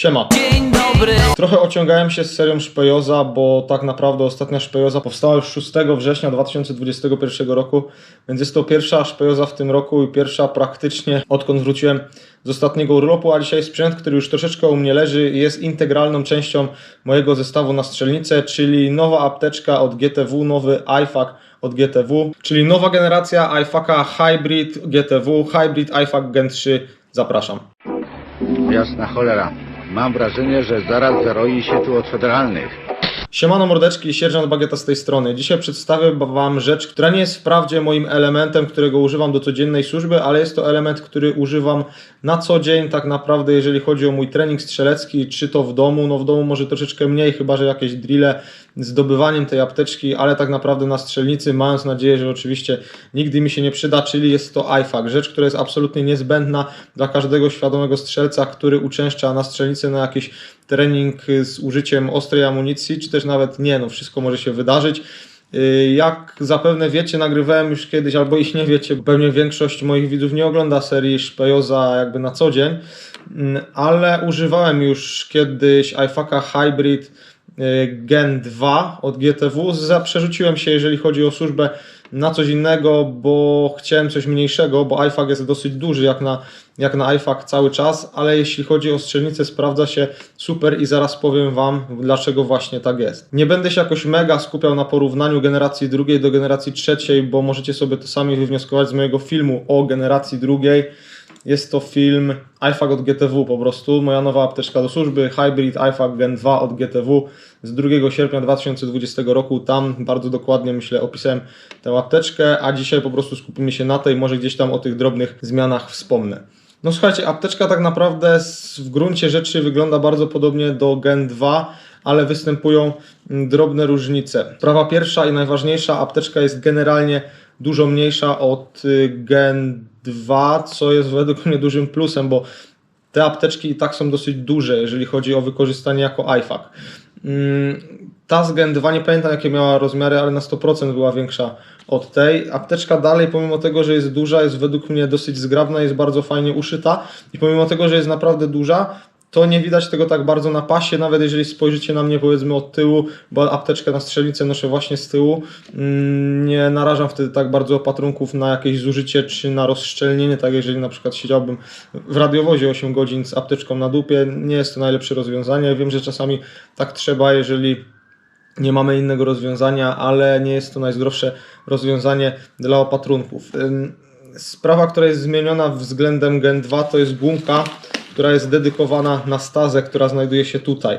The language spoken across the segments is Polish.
Siema. Dzień dobry. Trochę ociągałem się z serią Szpejoza, bo tak naprawdę ostatnia Szpejoza powstała już 6 września 2021 roku, więc jest to pierwsza Szpejoza w tym roku i pierwsza praktycznie odkąd wróciłem z ostatniego urlopu, a dzisiaj sprzęt, który już troszeczkę u mnie leży jest integralną częścią mojego zestawu na strzelnicę, czyli nowa apteczka od GTW, nowy iFAK od GTW, czyli nowa generacja iFAKa Hybrid GTW, Hybrid iFAK Gen 3. Zapraszam. Jasna cholera. Mam wrażenie, że zaraz zaroi się tu od federalnych. Siemano mordeczki, sierżant Bagieta z tej strony. Dzisiaj przedstawię Wam rzecz, która nie jest wprawdzie moim elementem, którego używam do codziennej służby, ale jest to element, który używam na co dzień tak naprawdę, jeżeli chodzi o mój trening strzelecki, czy to w domu, no w domu może troszeczkę mniej, chyba że jakieś drille z zdobywaniem tej apteczki, ale tak naprawdę na strzelnicy, mając nadzieję, że oczywiście nigdy mi się nie przyda, czyli jest to IFAK, rzecz, która jest absolutnie niezbędna dla każdego świadomego strzelca, który uczęszcza na strzelnicę na jakiś trening z użyciem ostrej amunicji, czy też nawet nie, no wszystko może się wydarzyć. Yy, Jak zapewne wiecie, nagrywałem już kiedyś, albo ich nie wiecie, bo pewnie większość moich widzów nie ogląda serii Szpejoza jakby na co dzień, Mm, ale używałem już kiedyś iFaka Hybrid yy, Gen 2 od GTW. Przerzuciłem się, jeżeli chodzi o służbę, na coś innego, bo chciałem coś mniejszego, bo iFak jest dosyć duży jak na, jak na iFak cały czas, ale jeśli chodzi o strzelnicę sprawdza się super i zaraz powiem Wam, dlaczego właśnie tak jest. Nie będę się jakoś mega skupiał na porównaniu generacji drugiej do generacji trzeciej, bo możecie sobie to sami wywnioskować z mojego filmu o generacji drugiej. Jest to film iFAK od GTW po prostu, moja nowa apteczka do służby, Hybrid iFAK Gen 2 od GTW z 2 sierpnia 2020 roku. Tam bardzo dokładnie myślę opisałem tę apteczkę, a dzisiaj po prostu skupimy się na tej, może gdzieś tam o tych drobnych zmianach wspomnę. No słuchajcie, apteczka tak naprawdę w gruncie rzeczy wygląda bardzo podobnie do Gen 2, ale występują mm, drobne różnice. Sprawa pierwsza i najważniejsza, apteczka jest generalnie dużo mniejsza od y, Gen 2, co jest według mnie dużym plusem, bo te apteczki i tak są dosyć duże, jeżeli chodzi o wykorzystanie jako iFAK. Mm, Ta Gen 2 nie pamiętam jakie miała rozmiary, ale na 100% była większa od tej. Apteczka dalej, pomimo tego, że jest duża, jest według mnie dosyć zgrabna, jest bardzo fajnie uszyta i pomimo tego, że jest naprawdę duża, to nie widać tego tak bardzo na pasie, nawet jeżeli spojrzycie na mnie powiedzmy od tyłu, bo apteczkę na strzelnicę noszę właśnie z tyłu, mm, nie narażam wtedy tak bardzo opatrunków na jakieś zużycie czy na rozszczelnienie, tak jeżeli na przykład siedziałbym w radiowozie 8 godzin z apteczką na dupie, nie jest to najlepsze rozwiązanie. Wiem, że czasami tak trzeba, jeżeli nie mamy innego rozwiązania, ale nie jest to najzdrowsze rozwiązanie dla opatrunków. Sprawa, która jest zmieniona względem Gen 2 to jest gumka, która jest dedykowana na stazę, która znajduje się tutaj.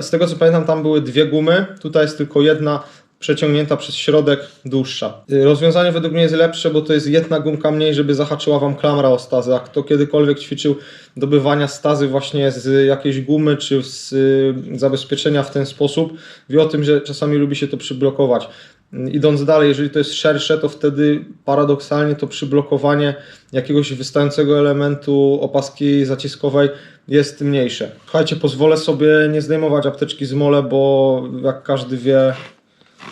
Z tego co pamiętam, tam były dwie gumy, tutaj jest tylko jedna przeciągnięta przez środek dłuższa. Y, Rozwiązanie według mnie jest lepsze, bo to jest jedna gumka mniej, żeby zahaczyła Wam klamra o stazę. A kto kiedykolwiek ćwiczył dobywania stazy właśnie z jakiejś gumy czy z y, zabezpieczenia w ten sposób, wie o tym, że czasami lubi się to przyblokować. Idąc dalej, jeżeli to jest szersze, to wtedy paradoksalnie to przyblokowanie jakiegoś wystającego elementu opaski zaciskowej jest mniejsze. Słuchajcie, pozwolę sobie nie zdejmować apteczki z mole, bo jak każdy wie,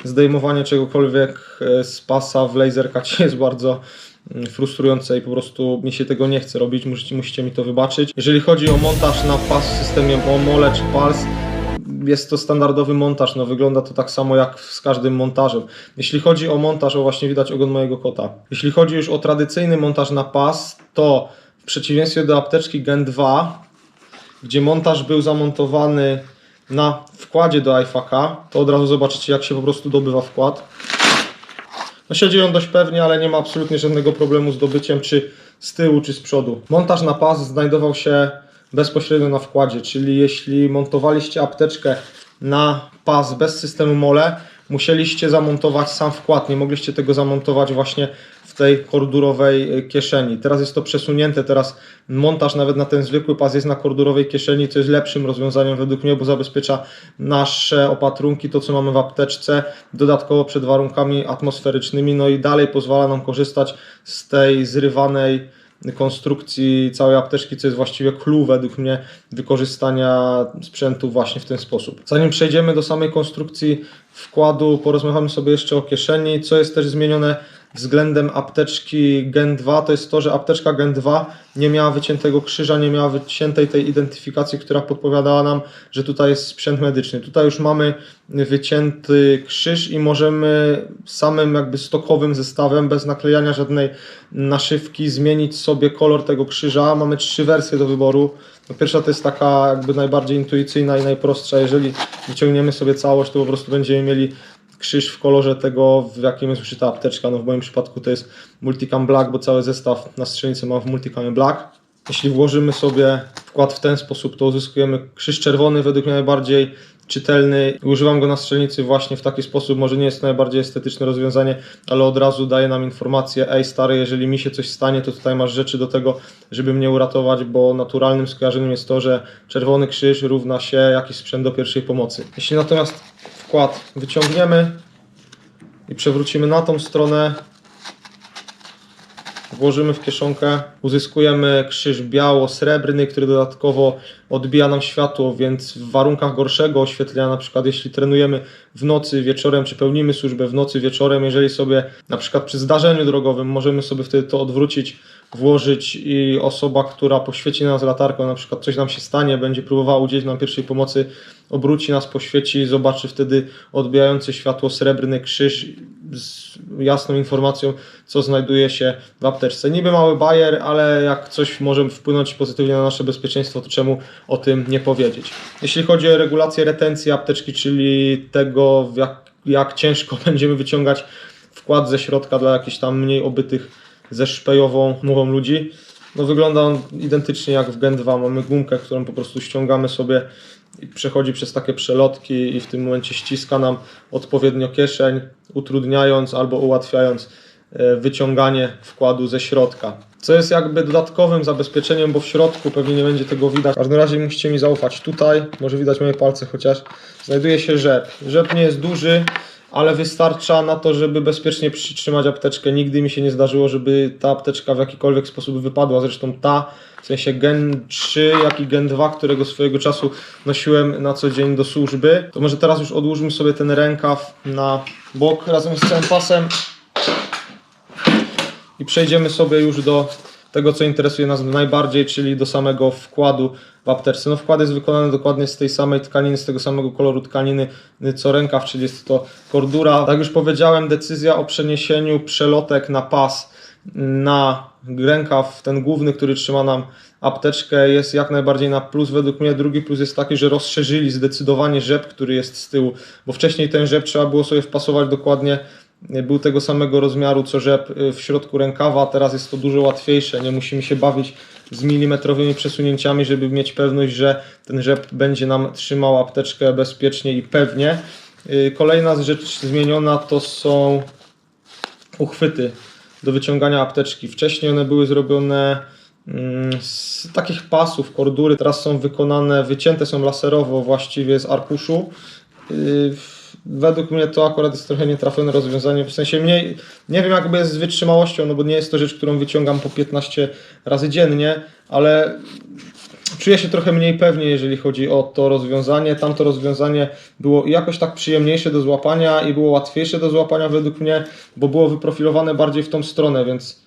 zdejmowanie czegokolwiek e, z pasa w laserkacie jest bardzo mm, frustrujące i po prostu mi się tego nie chce robić, musicie, musicie mi to wybaczyć. Jeżeli chodzi o montaż na pas w systemie Mole czy Pulse, jest to standardowy montaż, no wygląda to tak samo jak z każdym montażem. Jeśli chodzi o montaż, o właśnie widać ogon mojego kota. Jeśli chodzi już o tradycyjny montaż na pas, to w przeciwieństwie do apteczki Gen 2, gdzie montaż był zamontowany na wkładzie do iFaka, to od razu zobaczycie jak się po prostu dobywa wkład. No siedzi on dość pewnie, ale nie ma absolutnie żadnego problemu z dobyciem czy z tyłu, czy z przodu. Montaż na pas znajdował się bezpośrednio na wkładzie, czyli jeśli montowaliście apteczkę na pas bez systemu mole, musieliście zamontować sam wkład, nie mogliście tego zamontować właśnie w tej kordurowej y, kieszeni. Teraz jest to przesunięte, teraz montaż nawet na ten zwykły pas jest na kordurowej kieszeni, co jest lepszym rozwiązaniem według mnie, bo zabezpiecza nasze opatrunki, to co mamy w apteczce, dodatkowo przed warunkami atmosferycznymi, no i dalej pozwala nam korzystać z tej zrywanej konstrukcji całej apteczki, co jest właściwie clue według mnie wykorzystania sprzętu właśnie w ten sposób. Zanim przejdziemy do samej konstrukcji wkładu, porozmawiamy sobie jeszcze o kieszeni, co jest też zmienione względem apteczki Gen 2 to jest to, że apteczka Gen 2 nie miała wyciętego krzyża, nie miała wyciętej tej identyfikacji, która podpowiadała nam, że tutaj jest sprzęt medyczny. Tutaj już mamy wycięty krzyż i możemy samym jakby stokowym zestawem, bez naklejania żadnej naszywki, zmienić sobie kolor tego krzyża. Mamy trzy wersje do wyboru. No Pierwsza to jest taka jakby najbardziej intuicyjna i najprostsza. Jeżeli wyciągniemy sobie całość, to po prostu będziemy mieli krzyż w kolorze tego, w jakim jest uszyta apteczka. No w moim przypadku to jest Multicam Black, bo cały zestaw na strzelnicy mam w Multicamie Black. Jeśli włożymy sobie wkład w ten sposób, to uzyskujemy krzyż czerwony, według mnie najbardziej czytelny. Używam go na strzelnicy właśnie w taki sposób. Może nie jest to najbardziej estetyczne rozwiązanie, ale od razu daje nam informację: Ej, stary, jeżeli mi się coś stanie, to tutaj masz rzeczy do tego, żeby mnie uratować, bo naturalnym skojarzeniem jest to, że czerwony krzyż równa się jakiś sprzęt do pierwszej pomocy. Jeśli natomiast wyciągniemy i przewrócimy na tą stronę, włożymy w kieszonkę, uzyskujemy krzyż biało-srebrny, który dodatkowo odbija nam światło, więc w warunkach gorszego oświetlenia, na przykład jeśli trenujemy w nocy, wieczorem, czy pełnimy służbę w nocy, wieczorem, jeżeli sobie na przykład przy zdarzeniu drogowym możemy sobie wtedy to odwrócić, włożyć i osoba, która poświeci nas latarką, na przykład coś nam się stanie, będzie próbowała udzielić nam pierwszej pomocy, obróci nas, poświeci, zobaczy wtedy odbijający światło srebrny krzyż z jasną informacją, co znajduje się w apteczce. Niby mały bajer, ale jak coś może wpłynąć pozytywnie na nasze bezpieczeństwo, to czemu o tym nie powiedzieć. Jeśli chodzi o regulację retencji apteczki, czyli tego, jak, jak ciężko będziemy wyciągać wkład ze środka dla jakichś tam mniej obytych ze szpejową mową ludzi, no wygląda on identycznie jak w Gen 2. Mamy gumkę, którą po prostu ściągamy sobie i przechodzi przez takie przelotki i w tym momencie ściska nam odpowiednio kieszeń, utrudniając albo ułatwiając e, wyciąganie wkładu ze środka. Co jest jakby dodatkowym zabezpieczeniem, bo w środku pewnie nie będzie tego widać. W każdym razie musicie mi zaufać. Tutaj, może widać moje palce chociaż, znajduje się rzep. Rzep nie jest duży, ale wystarcza na to, żeby bezpiecznie przytrzymać apteczkę. Nigdy mi się nie zdarzyło, żeby ta apteczka w jakikolwiek sposób wypadła. Zresztą ta, w sensie Gen 3, jak i Gen 2, którego swojego czasu nosiłem na co dzień do służby. To może teraz już odłóżmy sobie ten rękaw na bok razem z całym pasem i przejdziemy sobie już do tego, co interesuje nas najbardziej, czyli do samego wkładu w apteczce. No wkład jest wykonany dokładnie z tej samej tkaniny, z tego samego koloru tkaniny, co rękaw, czyli jest to kordura. Tak już powiedziałem, decyzja o przeniesieniu przelotek na pas na rękaw, ten główny, który trzyma nam apteczkę, jest jak najbardziej na plus. Według mnie drugi plus jest taki, że rozszerzyli zdecydowanie rzep, który jest z tyłu, bo wcześniej ten rzep trzeba było sobie wpasować dokładnie był tego samego rozmiaru co rzep y, w środku rękawa, teraz jest to dużo łatwiejsze, nie musimy się bawić z milimetrowymi przesunięciami, żeby mieć pewność, że ten rzep będzie nam trzymał apteczkę bezpiecznie i pewnie. Y, Kolejna rzecz zmieniona to są uchwyty do wyciągania apteczki. Wcześniej one były zrobione mm, z takich pasów, kordury, teraz są wykonane, wycięte są laserowo właściwie z arkuszu. Według mnie to akurat jest trochę nietrafione rozwiązanie, w sensie mniej, nie wiem jakby jest z wytrzymałością, no bo nie jest to rzecz, którą wyciągam po 15 razy dziennie, ale czuję się trochę mniej pewnie, jeżeli chodzi o to rozwiązanie. Tamto rozwiązanie było jakoś tak przyjemniejsze do złapania i było łatwiejsze do złapania według mnie, bo było wyprofilowane bardziej w tą stronę, więc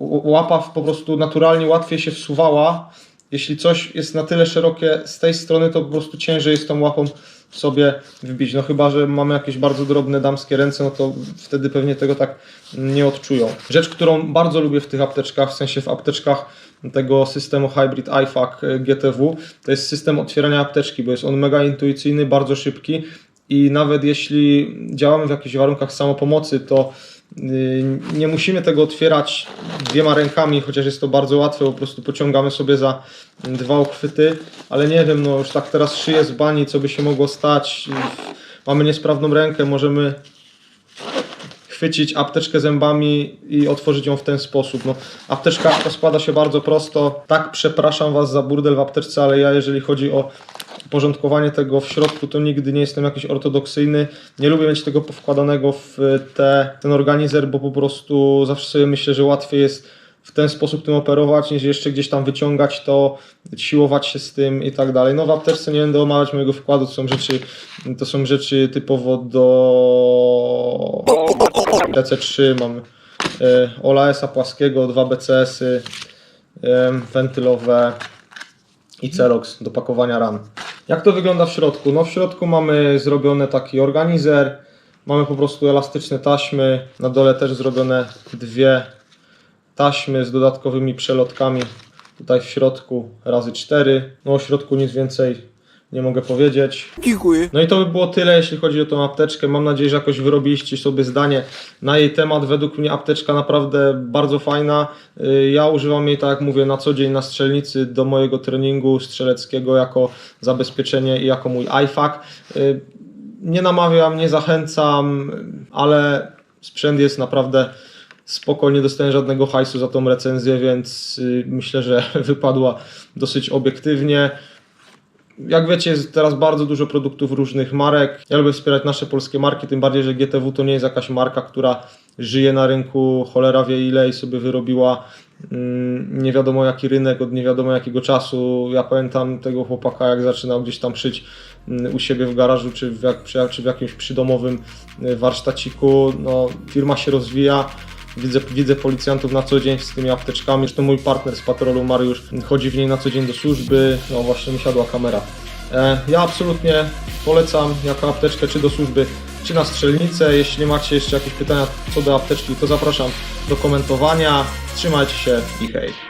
łapa po prostu naturalnie łatwiej się wsuwała. Jeśli coś jest na tyle szerokie z tej strony, to po prostu ciężej jest tą łapą sobie wbić. No chyba, że mamy jakieś bardzo drobne damskie ręce, no to wtedy pewnie tego tak nie odczują. Rzecz, którą bardzo lubię w tych apteczkach, w sensie w apteczkach tego systemu Hybrid IFAC GTW, to jest system otwierania apteczki, bo jest on mega intuicyjny, bardzo szybki i nawet jeśli działamy w jakichś warunkach samopomocy, to Nie musimy tego otwierać dwiema rękami, chociaż jest to bardzo łatwe, po prostu pociągamy sobie za dwa uchwyty, ale nie wiem, no już tak teraz szyję z bani, co by się mogło stać. Mamy niesprawną rękę, możemy chwycić apteczkę zębami i otworzyć ją w ten sposób. No, apteczka rozkłada się bardzo prosto. Tak, przepraszam Was za burdel w apteczce, ale ja jeżeli chodzi o porządkowanie tego w środku, to nigdy nie jestem jakiś ortodoksyjny. Nie lubię mieć tego powkładanego w te, ten organizer, bo po prostu zawsze sobie myślę, że łatwiej jest w ten sposób tym operować, niż jeszcze gdzieś tam wyciągać to, siłować się z tym i tak dalej. No w apteczce nie będę omawiać mojego wkładu, to są rzeczy, to są rzeczy typowo do TC3, mamy e, OLS-a płaskiego, dwa BCS-y e, wentylowe i Celox do pakowania ram. Jak to wygląda w środku? No w środku mamy zrobiony taki organizer, mamy po prostu elastyczne taśmy, na dole też zrobione dwie taśmy z dodatkowymi przelotkami tutaj w środku razy cztery. No o środku nic więcej nie mogę powiedzieć. Dziękuję. No i to by było tyle, jeśli chodzi o tą apteczkę. Mam nadzieję, że jakoś wyrobiliście sobie zdanie na jej temat. Według mnie apteczka naprawdę bardzo fajna. Y, Ja używam jej, tak jak mówię, na co dzień na strzelnicy do mojego treningu strzeleckiego jako zabezpieczenie i jako mój IFAK. Y, Nie namawiam, nie zachęcam, ale sprzęt jest naprawdę spoko, nie dostałem żadnego hajsu za tą recenzję, więc y, myślę, że wypadła dosyć obiektywnie. Jak wiecie, jest teraz bardzo dużo produktów różnych marek. Ja lubię wspierać nasze polskie marki, tym bardziej, że GTW to nie jest jakaś marka, która żyje na rynku cholera wie ile i sobie wyrobiła mm, nie wiadomo jaki rynek od nie wiadomo jakiego czasu. Ja pamiętam tego chłopaka, jak zaczynał gdzieś tam szyć mm, u siebie w garażu czy w, jak, czy, w jakimś przydomowym y, warsztaciku. No, firma się rozwija. Widzę, widzę policjantów na co dzień z tymi apteczkami. Zresztą mój partner z patrolu Mariusz chodzi w niej na co dzień do służby. No właśnie mi siadła kamera. E, Ja absolutnie polecam jako apteczkę czy do służby, czy na strzelnicę. Jeśli macie jeszcze jakieś pytania co do apteczki, to zapraszam do komentowania. Trzymajcie się i hej.